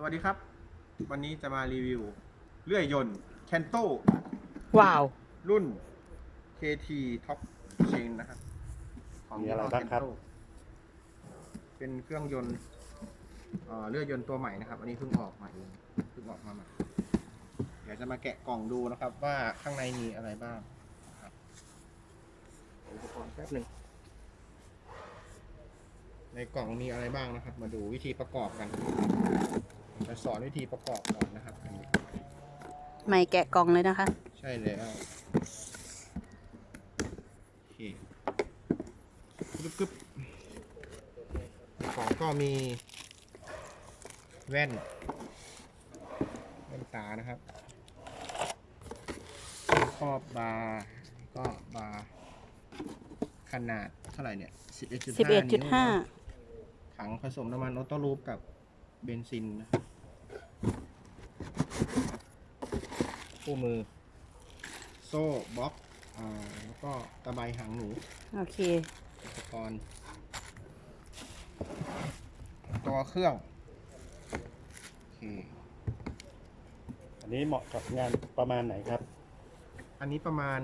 สวัสดีครับ วันนี้จะมารีวิว เลื่อยยนต์แคนโตว้าว รุ่น KT Top Chain นะครับมีอะไรบ้างครับ Kento เป็นเครื่องยนต์เอ่อเลื่อยยนต์ตัวใหม่นะครับ อันนี้เพิ่งออกมาเองเพิ่งออกมาใหม่เดี๋ยวจะมาแกะกล่องดูนะครับ ว่าข้างในมีอะไรบ้างนะครับอุปกรณ์แป๊บหนึ่งในกล่องมีอะไรบ้างนะครับ มาดูวิธีประกอบกันผม จะสอนวิธีประกอบก่อนนะครับอันนี้ไม่แกะกล่องเลยนะคะ ใช่แล้วโอเคกึบกึบของก็มีแว่นแว่นตานะครับครอบบาร์ก็บาร์ขนาดเท่าไหร่เนี่ย11.5นิ้วนะ11.5 ถังผสมน้ำมันออโต้ลูปกับเบนซินนะครับ คู่มือ โซ่บล็อกอ่าแล้วก็ตะไบหางหนูโอเค อุปกรณ์ตัวเครื่องโอเคอันนี้เหมาะกับงานประมาณไหนครับ อันนี้ประมาณ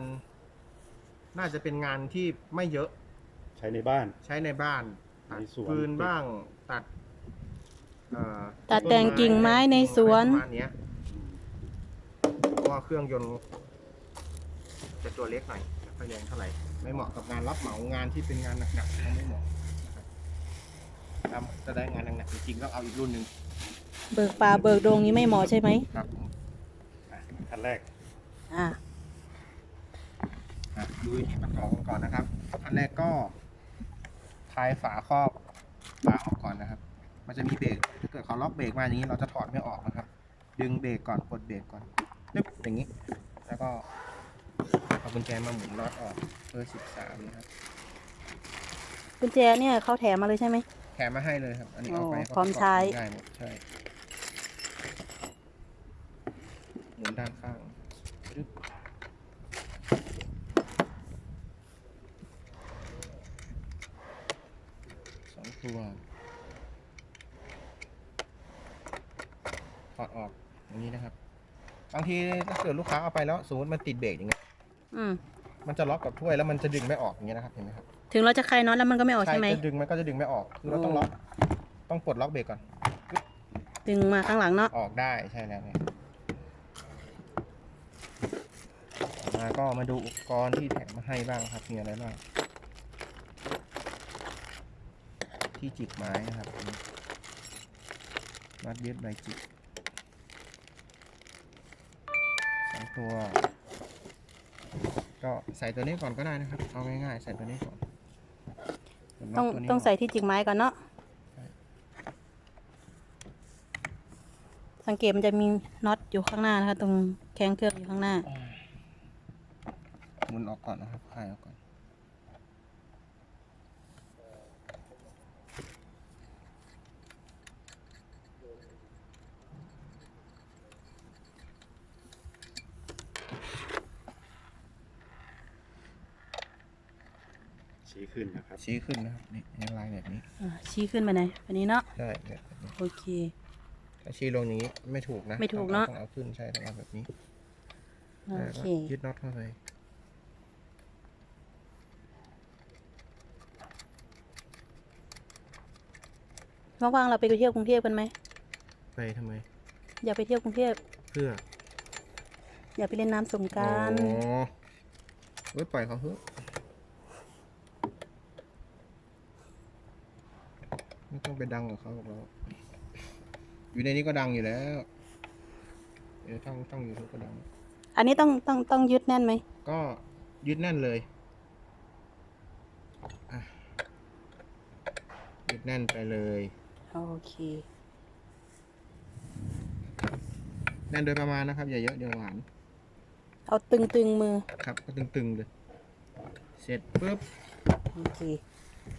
น่าจะเป็นงานที่ไม่เยอะใช้ในบ้าน ใช้ในบ้าน ตัดในสวนฟืนบ้างตัดเอ่อตัดแต่งกิ่งไม้ในสวน ประมาณเนี้ยเพราะ ว่าเครื่องยนต์จะตัวเล็กหน่อยไม่ค่อยแรงเท่าไหร่ ไม่เหมาะกับงานรับเหมางานที่เป็นงานหนักๆไม่เหมาะนะครับถ้าจะได้งานหนักๆจริงๆต้องเอาอีกรุ่นหนึ่งเบิกป่าเบิกดงนี้ไม่เหมาะใช่ไหมครับผมอะขั้นแรกอ่าอะดูวิธีประกอบกันก่อนนะครับอันแรกก็คลายฝาครอบฝาออกก่อนนะครับ มันจะมีเบรกถ้าเกิดเขาล็อกเบรกมาอย่างนี้เราจะถอดไม่ออกนะครับ ดึงเบรกก่อนปลดเบรกก่อน นึบอย่างนี้ แล้วก็เอากุญแจมาหมุนน็อตออกเบอร์สิบสามนะครับกุญแจเนี่ยเขาแถมมาเลยใช่ไหม แถมมาให้เลยครับ อันนี้เอาไปโอ้ก็พร้อมใช้ประกบได้หมดใช่หมุนด้านข้างนึบสองตัวถอดออกอย่างนี้นะครับ บางทีถ้าเกิดลูกค้าเอาไปแล้วสมมติมันติดเบรกอย่างเงี้ยอืมมันจะล็อกกับถ้วยแล้วมันจะดึงไม่ออกอย่างเงี้ยนะครับเห็นไหมครับถึงเราจะคลายน็อตแล้วมันก็ไม่ออกใช่ไหมจะดึงมันก็จะดึงไม่ออกคือเราต้องล็อกต้องปลดล็อกเบรกก่อน ดึงมาข้างหลังเนาะออกได้ใช่แล้วเนี่ยต่อมาก็มาดูอุปกรณ์ที่แถมมาให้บ้างครับมีอะไรบ้างที่จิกไม้นะครับอันนี้มัดเย็บใบจิกสอง ตัว ก็ใส่ตัวนี้ก่อนก็ได้นะครับ เอาง่ายๆใส่ตัวนี้ก่อนเดี๋ยวล็ต้องกวนี้ต้องกใส่ที่จิกไม้ก่อนเนาะใช่สังเกตมันจะมีน็อตอยู่ข้างหน้านะคะ ตรงแข้งเครื่องอยู่ข้างหน้า หมุนออกก่อนนะครับคลายออกก่อน ขึ้นนะครับ ชี้ขึ้นนะครับนี่นี่ลายแบบนี้อ่าชี้ขึ้นไปไหนอันนี้เนาะใช่เนี่ยแบบนี้โอเค ถ้าชี้ลงอย่างนี้ไม่ถูกนะไม่ถูกต้องเนอะ ต้องเอาขึ้นใช่ต้องเอาแบบนี้โอแล้วเค ก็ยึดน็อตเข้าไปว่างๆเราไปเที่ยวกรุงเทพกันไหมไปทำไม อย่าไปเที่ยวกรุงเทพเพื่อ อย่าไปเล่นน้ำสงกรารอ๋อเว้ยปล่อยเขาเถอะ ไม่ต้องไปดังกับเขาหรอกเราอยู่ในนี้ก็ดังอยู่แล้วเดี๋ยวต้องต้องยูทูบก็ดัง อันนี้ต้องต้องต้องยึดแน่นไหม ก็ยึดแน่นเลยอะยึดแน่นไปเลย โอเค แน่นโดยประมาณนะครับ อย่าเยอะเดี๋ยวหวาน เอาตึงตึงๆมือ ครับก็ตึงๆเลย เสร็จปุ๊บ โอเค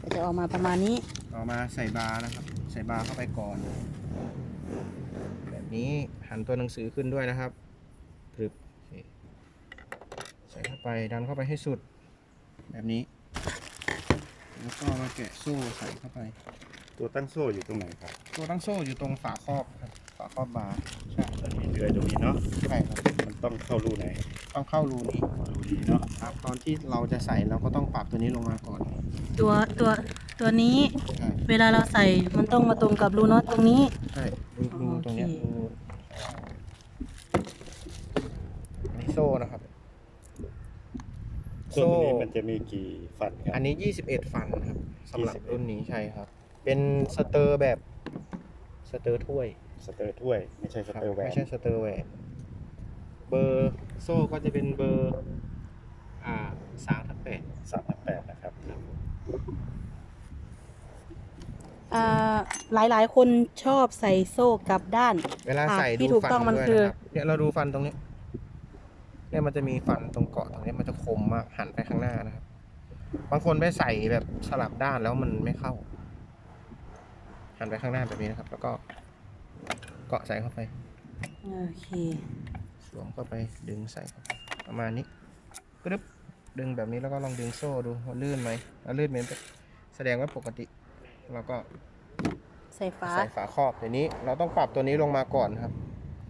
ก็จะออกมาประมาณนี้ต่อมาใส่บาร์นะครับ ใส่บาร์เข้าไปก่อน แบบนี้หันตัวหนังสือขึ้นด้วยนะครับปรึบโอเคใส่เข้าไปดันเข้าไปให้สุด แบบนี้ แล้วก็มาแกะโซ่ใส่เข้าไป ตัวตั้งโซ่อยู่ตรงไหนครับตัวตั้งโซ่อยู่ตรงฝาครอบครับฝาครอบ บาร์ใช่ มันมีเดือยตรงนี้เนาะ ใช่ครับมัน ต้องเข้ารูไหนต้องเข้ารูนี้รูนี้เนาะครับตอนที่เราจะใส่เราก็ต้องปรับตัวนี้ลงมาก่อนตัวตัวตัวนี้ใช่เวลาเราใส่มันต้องมาตรงกับรูน็อตตรงนี้ ใช่รูรูตรงเนี้ยโอเครูอันนี้โซ่นะครับ ส่วนตัวนี้มันจะมีกี่ฟันครัอันนี้ 21 ฟันครับสำหรับ21 รุ่นนี้ใช่ครับ เป็นสเตอร์แบบสเตอร์ถ้วยสเตอร์ถ้วย ไม่ใช่สครับเตอร์แหวนไม่ใช่สเตอร์แหวน เบอร์โซ่ก็จะเป็นเบอร์อ่าสามทับแปดสามแปดนะครับ อ่าหลายหลายๆ คนชอบใส่โซ่กลับด้าน เวลาใส่อะที่ดูถูกฟันต้องมันด้วยคือ นะครับเนี่ยเราดูฟันตรงนี้เนี่ยมันจะมีฟันตรงเกาะตรงนี้มันจะคมมากหันไปข้างหน้านะครับ บางคนไปใส่แบบสลับด้านแล้วมันไม่เข้า หันไปข้างหน้าแบบนี้นะครับ แล้วก็เกาะใส่เข้าไป โอเค สวมเข้าไปดึงใส่เข้าไปประมาณนี้ปึ๊บดึงแบบนี้แล้วก็ลองดึงโซ่ดูว่าลื่นไหมถ้าลื่นเหมือนแสดงว่าปกติเราก็ใส่ฟ้าใส่ฝาครอบเดี๋ยวนี้เราต้องปรับตัวนี้ลงมาก่อนครับ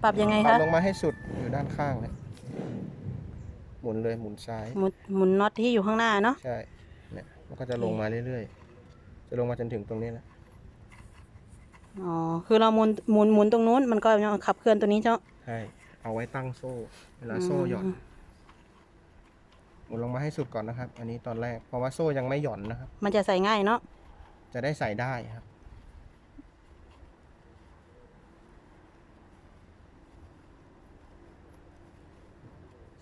ปรับยังไงปรับคะลงมาให้สุดอยู่ด้านข้างเลยหมุนเลยหมุนซ้าย หมุนหมุนน็อตที่อยู่ข้างหน้าเนาะใช่ เนี่ย มันก็จะลงมาเรื่อยๆ จะลงมาจนถึงตรงนี้แหละ อ๋อคือเราหมุนหมุนหมุนตรงนู้นมันก็ยังขับเคลื่อนตัวนี้เจ้า ใช่ เอาไว้ตั้งโซ่ เวลาโซ่หย่อนอืมหมุนลงมาให้สุดก่อนนะครับ อันนี้ตอนแรก เพราะว่าโซ่ยังไม่หย่อนนะครับ มันจะใส่ง่ายเนาะ จะได้ใส่ได้ครับ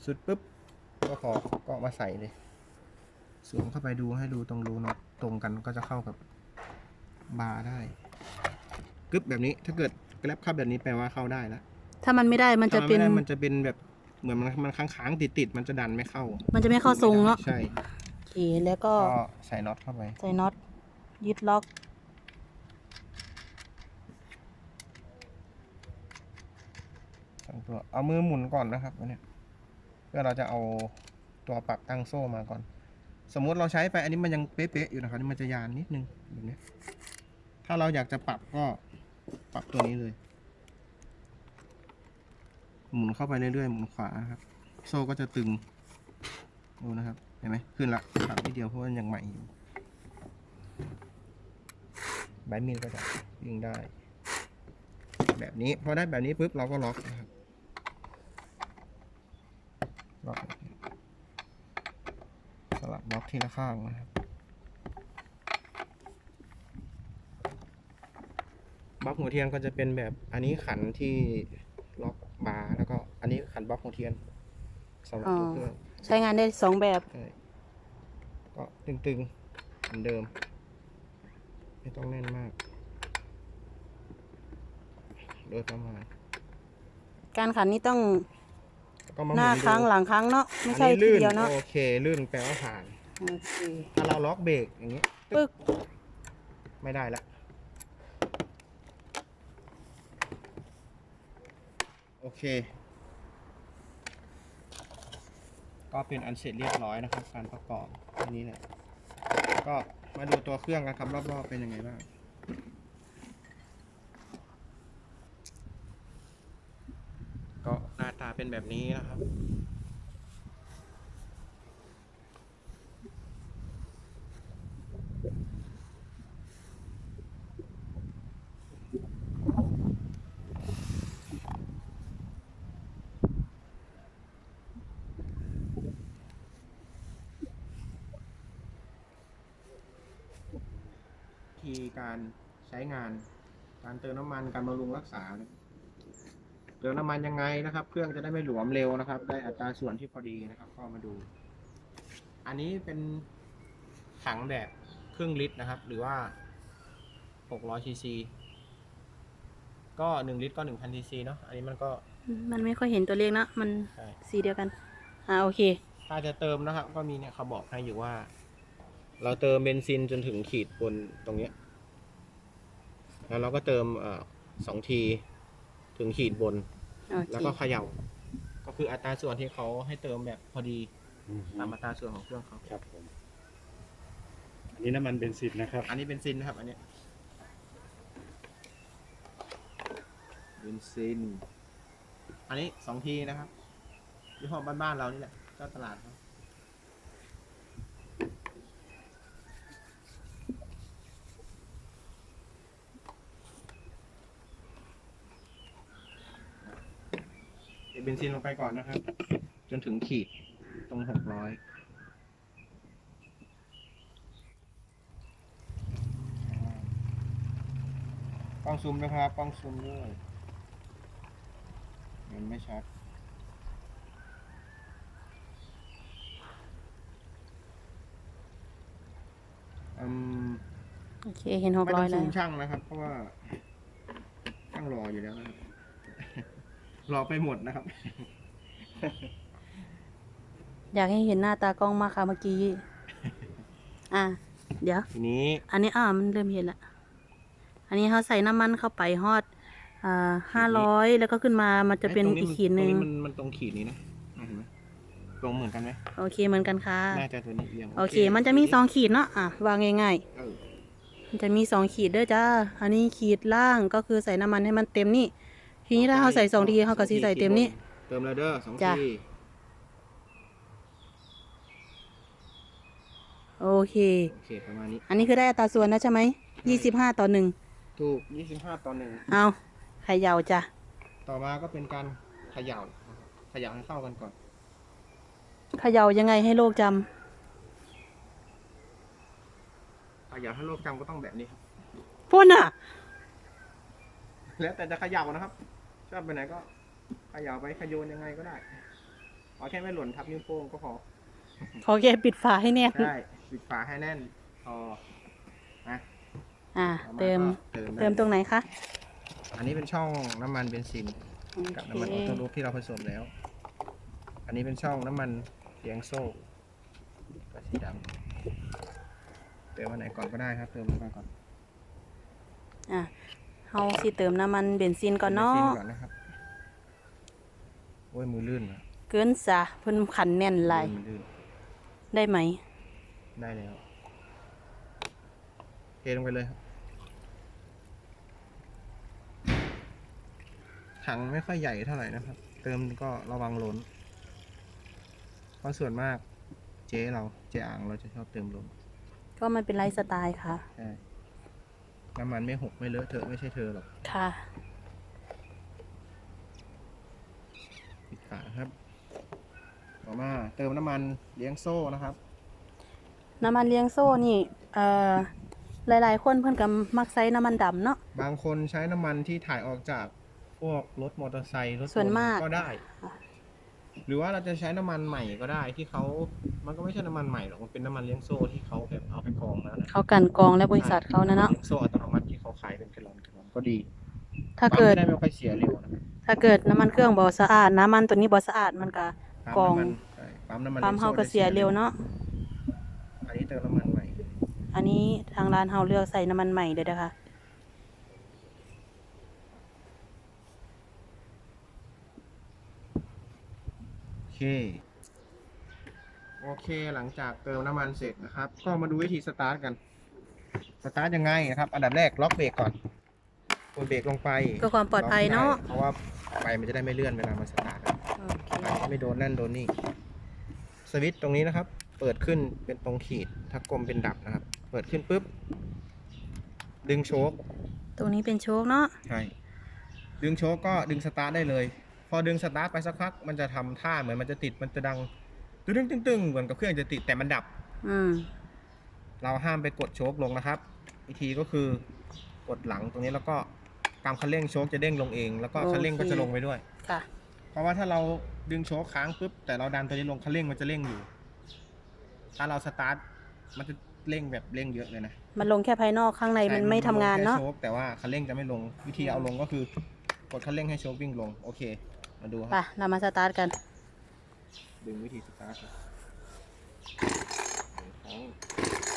สุดปุ๊บ ก็ขอก็มาใส่เลย สวมเข้าไปดูให้ดูตรงรูน็อตตรงกันก็จะเข้ากับบาร์ได้กึบแบบนี้ ถ้าเกิดแกลบเข้าแบบนี้แปลว่าเข้าได้แล้ว ถ้ามันไม่ได้มันจะถ้าเป็นไม่ได้มันจะเป็นแบบเหมือนมันมันค้างๆติดๆมันจะดันไม่เข้ามันจะไม่เข้าทรงเนาะใช่โอเคแล้วก็ก็ใส่น็อตเข้าไป ใส่น็อตยึดล็อก สองตัวเอามือหมุนก่อนนะครับอันเนี้ยเพื่อเราจะเอาตัวปรับตั้งโซ่มาก่อน สมมุติเราใช้ไปอันนี้มันยังเป๊ะๆอยู่นะครับนี่มันจะยานนิดนึงแบบเนี้ยถ้าเราอยากจะปรับก็ปรับตัวนี้เลย หมุนเข้าไปเรื่อยๆ หมุนขวาครับ โซ่ก็จะตึง ดูนะครับ เห็นไหมขึ้นละปรับนิดเดียวเพราะว่ามันยังใหม่อยู่ใบมีดก็จะวิ่งได้ แบบนี้ พอได้แบบนี้ปุ๊บเราก็ล็อกนะครับล็อกสลับล็อกทีละข้างนะครับบล็อกหัวเทียนก็จะเป็นแบบอันนี้ขันที่ล็อก บาร์แล้วก็อันนี้ขันบล็อกหัวเทียนสำหรับตัวเครื่องใช้งานได้สองแบบใช่ก็ตึงๆเหมือนเดิม ไม่ต้องแน่นมาก โดยประมาณการขันนี่ต้องแล้วก็มาหน้ามุดูครั้งหลังครั้งเนาะไม่ใช่อันนี้ทีลื่นเดียวเนาะโอเค ลื่นแปลว่าผ่าน โอเค ถ้าเราล็อกเบรกอย่างนี้ปึ๊ก ไม่ได้ละ โอเค ก็เป็นอันเสร็จเรียบร้อยนะครับ การประกอบอันนี้แหละก็มาดูตัวเครื่องกันครับรอบๆเป็นยังไงบ้างก็หน้าตาเป็นแบบนี้นะครับ ทีการใช้งาน การเติมน้ำมันการบำรุงรักษาเนี่ยเติมน้ำมันยังไงนะครับ เครื่องจะได้ไม่หลวมเร็วนะครับ ได้อัตราส่วนที่พอดีนะครับ ก็มาดู อันนี้เป็นถังแบบครึ่งลิตรนะครับ หรือว่า 600ซีซีก็1ลิตรก็1,000ซีซีเนาะ อันนี้มันก็ มันไม่ค่อยเห็นตัวเลขนะมันใช่ สีเดียวกัน อ่าโอเค ถ้าจะเติมนะครับ ก็มีเนี่ยเขาบอกให้อยู่ว่า เราเติมเบนซินจนถึงขีดบนตรงเนี้ย แล้วเราก็เติมเอ่อสองทีถึงขีดบน โอเคแล้วก็เขย่า ก็คืออัตราส่วนที่เขาให้เติมแบบพอดีตามอัตราส่วนของเครื่องเขา ครับผมอันนี้น้ำมันเบนซินนะครับ อันนี้เบนซินนะครับ อันเนี้ยเบนซิน อันนี้สองทีนะครับยี่ห้อบ้านๆเรานี่แหละเจ้าตลาดครับเทเบ นซินลงไปก่อนนะครับ จนถึงขีดตรงหกร้อยกล้องซูมนะครับกล้องซูมด้วยเห็นไม่ชัดอืมโอเค เห็นหกไม่ร้ต้ออยงแล้ซูว มช่างนะครับ เพราะว่าช่างรออยู่แล้วนะครับ รอไปหมดนะครับ อยากให้เห็นหน้าตากล้องมากค่ะเมื่อกี้ อะ เดี๋ยว ทีนี้อันนี้อ่ามันเริ่มเห็นละ อันนี้เขาใส่น้ำมันเข้าไปฮอด อ่าห้าร้อยแล้วก็ขึ้นมา มันจะเป็นไตรงอีกขีดหนึ่งตรงมันมันตรงขีดนี้นะอะเห็นไหมตรงเหมือนกันไหมโอเคเหมือนกันค่ะ น่าจะตัวนี้เอียงโอเค มันจะมีสองขีดเนาะ อะ วางง่ายเออ ๆ มันจะมีสองขีดเด้อจ้า อันนี้ขีดล่างก็คือใส่น้ำมันให้มันเต็มนี่ ทีนี้ถ้าเขาใส่สองทีเขาก็สีใส่เต็มนี่เติมแล้วเด้อสองจ้ะ ทีโอเค โอเคประมาณนี้ อันนี้คือได้อัตราส่วนนะใช่ไหมยี่สิบห้าต่อหนึ่งถูกยี่สิบห้าต่อหนึ่งเอาไข่ยาจ้ะต่อมาก็เป็นการเขย่านะครับเขย่าให้เข้ากันก่อน เขย่ายังไงให้โลกจเขย่าให้โลกจำก็ต้องแบบนี้ครับ พ่นอะ แล้วแต่จะเขย่านะครับ ชอบไปไหนก็เขย่าไปขยโยนยังไงก็ได้ขอแค่ไม่หล่นทับนิ้วโป้งก็พอขอแค่ปิดฝาให้แน่นใช่ปิดฝาให้แน่นพอนะอ่าต่อเติมก็เติมได้เติมตรงไหนคะ อันนี้เป็นช่องน้ำมันเบนซินโอกับเคน้ำมันออโต้รูปที่เราผสมแล้ว อันนี้เป็นช่องน้ำมันเลียงโซ่ก็สีดำเติมอันไหนก่อนก็ได้ครับ เติมลงไปก่อนอะ เฮาสิเติมน้ำมันเบนซินก่อนเนาะบซิก่อนนะครับโอ้ยมือลื่นว่ะเกินซะเพิ่นขันแน่นหลายมือลื่นได้ไหม ได้แล้วเทลงไปเลยครับถังไม่ค่อยใหญ่เท่าไหร่นะครับ เติมก็ระวังล้น เพราะส่วนมากเจ๊เราเจ๊อ่างเราจะชอบเติมล้นก็มันเป็นไลฟ์สไตล์ค่ะใช่ น้ำมันไม่หกไม่เลอะเทอะไม่ใช่เธอหรอกค่ะ ปิดฝาครับ ต่อมาเติมน้ำมันเลี้ยงโซ่นะครับ น้ำมันเลี้ยงโซ่นี่เอ่อหลายๆ คนเพิ่นก็มักใช้น้ำมันดำเนาะ บางคนใช้น้ำมันที่ถ่ายออกจากพวกรถมอเตอร์ไซค์รถยต์ส่วนมาก ก็ได้ หรือว่าเราจะใช้น้ำมันใหม่ก็ได้ที่เขา มันก็ไม่ใช่น้ำมันใหม่หรอกมันเป็นน้ำมันเลี้ยงโซ่ที่เขาแบบเอาไปกรองแล้วนะ เขากลันกรองและบริษัทเขานะเนาะลี้ยงโซ่อัตโนมัติที่เขาขายเป็นแกลลอนแกลลอนก็ดีถ้าเกิดปั๊มไม่ได้ไม่ค่อยเสียเร็วนะถ้าเกิดน้ำมันเครื่องบ่สะอาด น้ำมันตัวนี้บ่สะอาดมันก็ ปั๊มกรอง น้ำมันใช่ปั๊มน้ำมันปั๊มลี้ยงเฮาโซ่ก็เสียเร็วเนาะอันนี้เติมน้ำมันใหม่อันนี้ทางร้านเฮาเลือกใส่น้ำมันใหม่เลยนะคะโอเค โอเคหลังจากเติมน้ำมันเสร็จนะครับ ก็มาดูวิธีสตาร์ทกัน สตาร์ทยังไงนะครับ อันดับแรกล็อกเบรกก่อนกดเบรกลงไปเพื่อความปลอดภัยเนอะล็อกไม่ได้เพราะว่าไฟมันจะได้ไม่เลื่อนเวลามันสตาร์ทครับโอเคไฟไม่โดนนั่นโดนนี่ สวิตช์ตรงนี้นะครับ เปิดขึ้นเป็นตรงขีด ถ้ากลมเป็นดับนะครับ เปิดขึ้นปุ๊บ ดึงโชคตรงนี้เป็นโชคเนาะ ใช่ ดึงโชคก็ดึงสตาร์ทได้เลย พอดึงสตาร์ทไปสักพัก มันจะทำท่าเหมือนมันจะติด มันจะดังตึ้งตึ้งตึ้งเหมือนกับเครื่องจะติดแต่มันดับ อืม เราห้ามไปกดโชคลงนะครับ วิธีก็คือกดหลังตรงนี้แล้วก็กำคันเร่งโชคจะเด้งลงเอง แล้วก็คันเร่งก็จะลงไปด้วย ค่ะ เพราะว่าถ้าเราดึงโชคค้างปุ๊บแต่เราดันตัวนี้ลงคันเร่งมันจะเร่งอยู่ ถ้าเราสตาร์ทมันจะเร่งแบบเร่งเยอะเลยนะมันลงแค่ภายนอกข้างในมันไม่ทำงานเนาะใช่มัลงแค่โชคแต่ว่าคันเร่งจะไม่ลง วิธีเอาลงก็คือกดคันเร่งให้โชควิ่งลง โอเค มาดูคไปรับ เรามาสตาร์ทกัน ดึงวิธีสตาร์ทครับครั้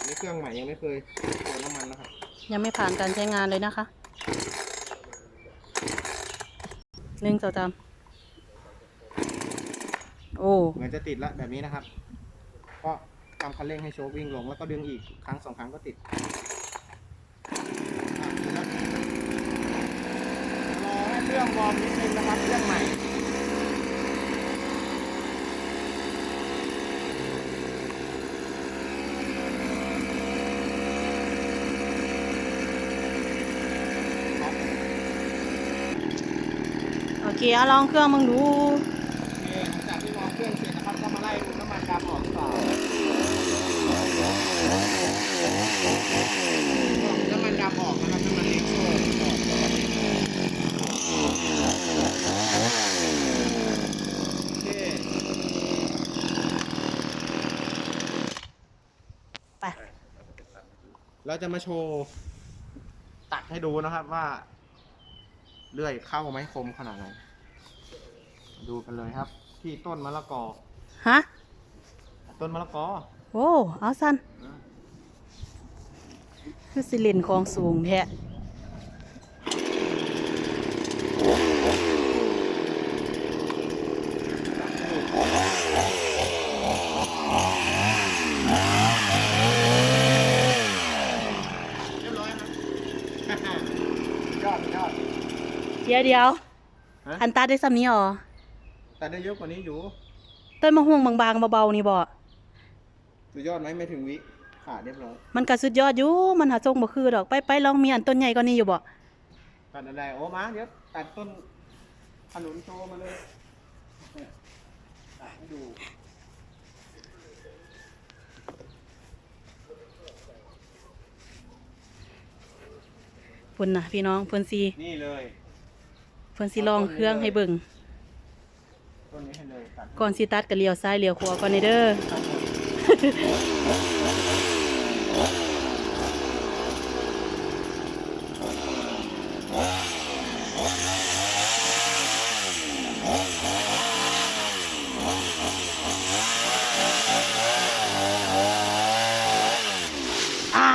งนี่เครื่องใหม่ยังไม่เคยโดนน้ำมันนะครับ ยังไม่ผ่านการใช้งานเลยนะคะหนึ่งสองสามโอ้เหมือนจะติดละแบบนี้นะครับ ก็กำคันเร่งให้โชควิ่งลงแล้วก็ดึงอีกครั้งสองครั้งก็ติดอะติดแล้วรอให้เครื่องวอร์มนิดนึงนะครับเครื่องใหม่ เคเอาลองเครื่องมึงดู โอเคหลังจากที่วอร์มเครื่องเสร็จนะครับก็มาไล่ดูน้ำมันดำออกหรือเปล่าน้ำมันดำออกนะครับน้ำมันเล็กโซ่ออกโอเคไป เราจะมาโชว์ ตัดให้ดูนะครับว่า เลื่อยเข้าไหมคมขนาดไหน ดูกันเลยครับ ที่ต้นมะละกอ ฮะ ต้นมะละกอ โอ้ เอาสันคือสิเลนของสูงแท้เรียบร้อยครับยอดยอดเดี๋ยวเดี๋ยวฮะอันตัดได้ซ้ำนี้อ๋อ แต่ได้เยอะกว่านี้อยู่ต้นมะม่วงบางๆเบาๆนี่บ่สุดยอดไหมไม่ถึงวิขาดเรียบร้อยมันก็สุดยอดอยู่มันหาทรงบ่คือดอกไปไปลองมีอันต้นใหญ่กว่านี้อยู่บ่ตัดอะไรโอ้มาเดี๋ยวตัดต้นขนุนโชว์มาเลยตัดให้ดูเพิ่นน่ะพี่น้องเพิ่นสินี่เลย เพิ่นสิลองเครื่องให้เบิ่ง ต้นนี้ให้เลยตัดก่อนสิตัดก็เลี้ยวซ้ายเลี้ยวขวาก่อนนี่เด้อ อ่า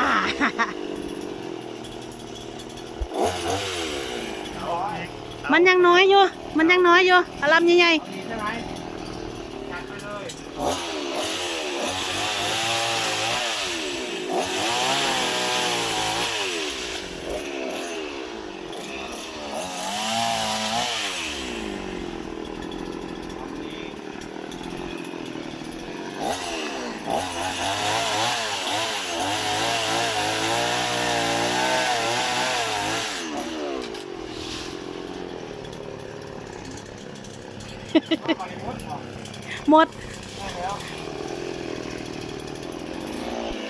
มันยังน้อยอยู่ มันยังน้อยอยู่อารมณ์ใหญ่ดีใช่ไหมตัดไปเลยเอาไป หมดออกๆหมดได้แล้ว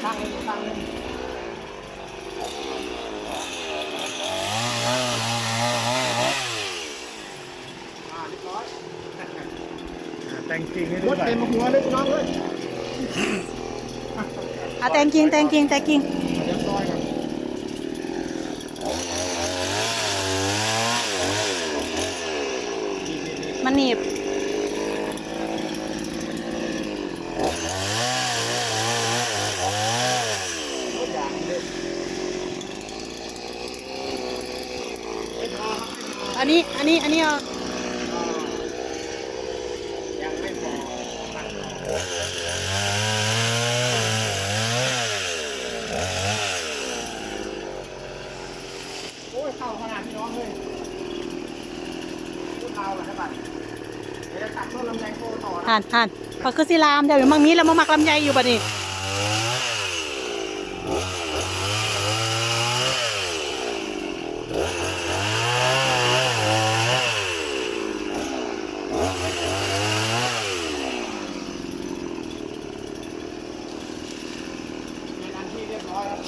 ตั้งเลยตั้งเลยอ่าเรียบร้อยแต่งจริงให้รดูถหน่อยเต็มหัวเลยพี่น้องเลยอะแต่งจริงแต่งจริงแต่งจริงเรียบร้อยครับนี่นี่นี่มันหนีบ รถยางเลย อันนี้ อันนี้อันนี้เอายังไม่พอโอ้ยเข้าขนาดพี่น้องเลยพูดเราเหรอครับบัดเดี๋ยวจะตัดต้นลำไยโคต่อนะห่านห่านเขาคือสิลามเดี๋ยวอยู่มังมีแล้วมามักลำไยอยู่บัดนี้เป็นอันที่เรียบร้อยแล้ว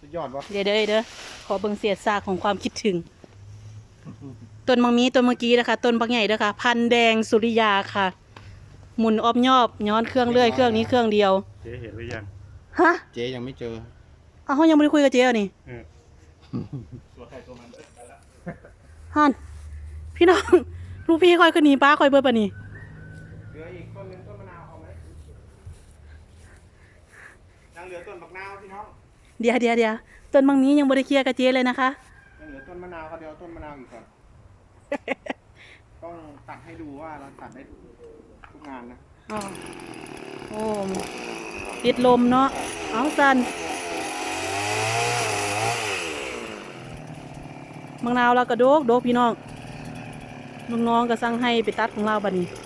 สุดย อดวะเดี๋ยวเด้อเด้อขอเบิ่งเสียดซากของความคิดถึง ต้นมังมีต้นเมื่อกี้นะคะต้นบักใหญ่เด้อค่ะพันธุ์แดงสุริยาค่ะ หมุนออบยอบย้อนเครื่องเลื่อยเครื่องนี้เครื่องเดียว เจ๊เห็นหรือยัง ฮะเจ๊ยังไม่เจออ้าวเขายังไม่ได้คุยกับเจ๊เหรอนี่เออตัวใครตัวมันเลยไปละฮันพี่น้องลูกพี่คอยขึ้นหนีป้าคอยเบิดปะนี่เหลืออีกต้นหนึงต้นมะนาวเอาไหมยังเหลือต้นบักนาวพี่น้อง เดี๋ยวเดี๋ยวเดี๋ยว ต้นมังมียังบริเคลียร์กับเจ๊เลยนะคะ ยังเหลือต้นมะนาวก็เดี๋ยวเอาต้นมะนาวอีกก่อน ต้องตัดให้ดูว่าเราตัดได้ทุกงานนะอ๋อโอ้ติดลมเนาะเอาสันมังนาวเราก็โดกโดกพี่น้องลูกน้องก็สั่งให้ไปตัดของเราบัดนี้น้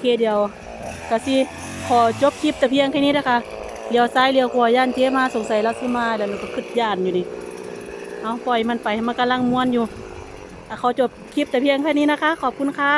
เคเดี๋ยวกะซีขอจบคลิปแต่เพียงแค่นี้นะคะเลี้ยวซ้ายเลี้ยวขวาย่านเจ๊มาสงสัยรัสิมาแล้วหนูก็ขึ้นย่านอยู่นี่เอาปล่อยมันไปมันกำลังม้วนอยู่เขอจบคลิปแต่เพียงแค่นี้นะคะ ขอบคุณค่ะ